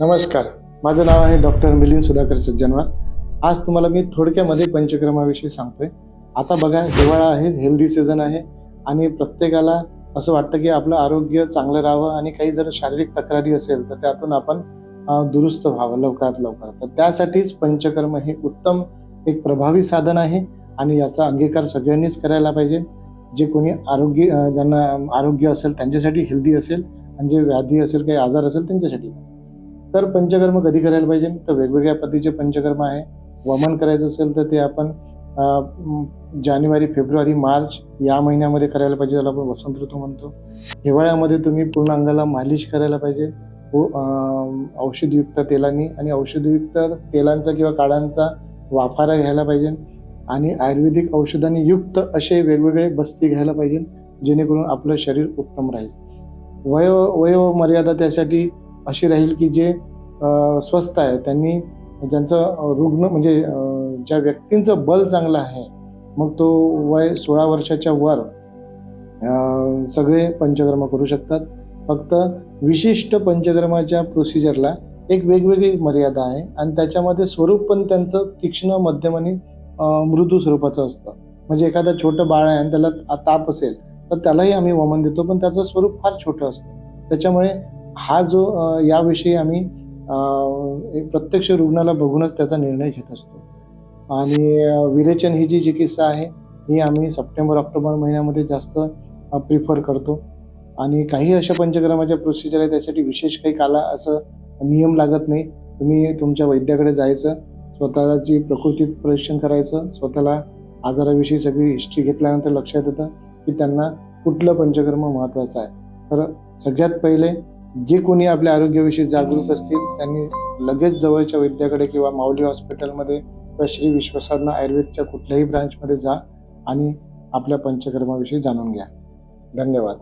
नमस्कार. माझं नाव आहे डॉक्टर मिलिंद सुधाकर सज्जनवार. आज तुम्हाला मी थोडक्यामध्ये पंचक्रमाविषयी सांगतोय. आता बघा हिवाळा आहे हेल्दी सीझन आहे आणि प्रत्येकाला असं वाटतं की आपलं आरोग्य चांगलं राहावं आणि काही जर शारीरिक तक्रारी असेल तर त्यातून आपण दुरुस्त व्हावं लवकरात लवकर. तर त्यासाठीच पंचकर्म हे उत्तम एक प्रभावी साधन आहे आणि याचा अंगीकार सगळ्यांनीच करायला पाहिजे. जे कोणी आरोग्य ज्यांना आरोग्य असेल त्यांच्यासाठी हेल्दी असेल आणि जे व्याधी असेल काही आजार असेल त्यांच्यासाठी. तर पंचकर्म कधी करायला पाहिजे? तर वेगवेगळ्या पद्धतीचे पंचकर्म आहे. वमन करायचं असेल तर ते आपण जानेवारी फेब्रुवारी मार्च या महिन्यामध्ये करायला पाहिजे ज्याला आपण वसंत ऋतू म्हणतो. हिवाळ्यामध्ये तुम्ही पूर्ण अंगाला मालिश करायला पाहिजे. व औषधयुक्त तेलांनी आणि औषधयुक्त तेलांचा किंवा काढांचा वाफारा घ्यायला पाहिजे आणि आयुर्वेदिक औषधांनी युक्त असे वेगवेगळे बस्ती घ्यायला पाहिजे जेणेकरून आपलं शरीर उत्तम राहील. वयो वयो मर्यादा त्यासाठी अशी राहील की जे स्वस्त आहे त्यांनी ज्यांचं रुग्ण म्हणजे ज्या व्यक्तींचं बल चांगलं आहे मग तो वय सोळा वर्षाच्या वर सगळे पंचकर्म करू शकतात. फक्त विशिष्ट पंचकर्माच्या प्रोसिजरला एक वेगवेगळी मर्यादा आहे आणि त्याच्यामध्ये स्वरूप पण त्यांचं तीक्ष्ण मध्यम आणि मृदू स्वरूपाचं असतं. म्हणजे एखादं छोटं बाळ आहे आणि त्याला ताप असेल तर त्यालाही आम्ही वमन देतो पण त्याचं स्वरूप फार छोटं असतं. त्याच्यामुळे हा जो याविषयी आम्ही एक प्रत्यक्ष रुग्णाला बघूनच त्याचा निर्णय घेत असतो. आणि विरेचन ही जी चिकित्सा आहे ही आम्ही सप्टेंबर ऑक्टोबर महिन्यामध्ये जास्त प्रिफर करतो. आणि काही अशा पंचक्रमाच्या प्रोसिजर आहे त्यासाठी विशेष काही काला असं नियम लागत नाही. तुम्ही तुमच्या वैद्याकडे जायचं स्वतःची प्रकृतीत परीक्षण करायचं स्वतःला आजाराविषयी सगळी हिस्ट्री घेतल्यानंतर लक्षात येतं की त्यांना कुठलं पंचकर्म महत्वाचं आहे. तर सगळ्यात पहिले जे कोणी आपल्या आरोग्याविषयी जागरूक असतील त्यांनी लगेच जवळच्या वैद्याकडे किंवा माऊली हॉस्पिटलमध्ये किंवा श्री विश्वसाधना आयुर्वेदच्या कुठल्याही ब्रांचमध्ये जा आणि आपल्या पंचकर्माविषयी जाणून घ्या. धन्यवाद.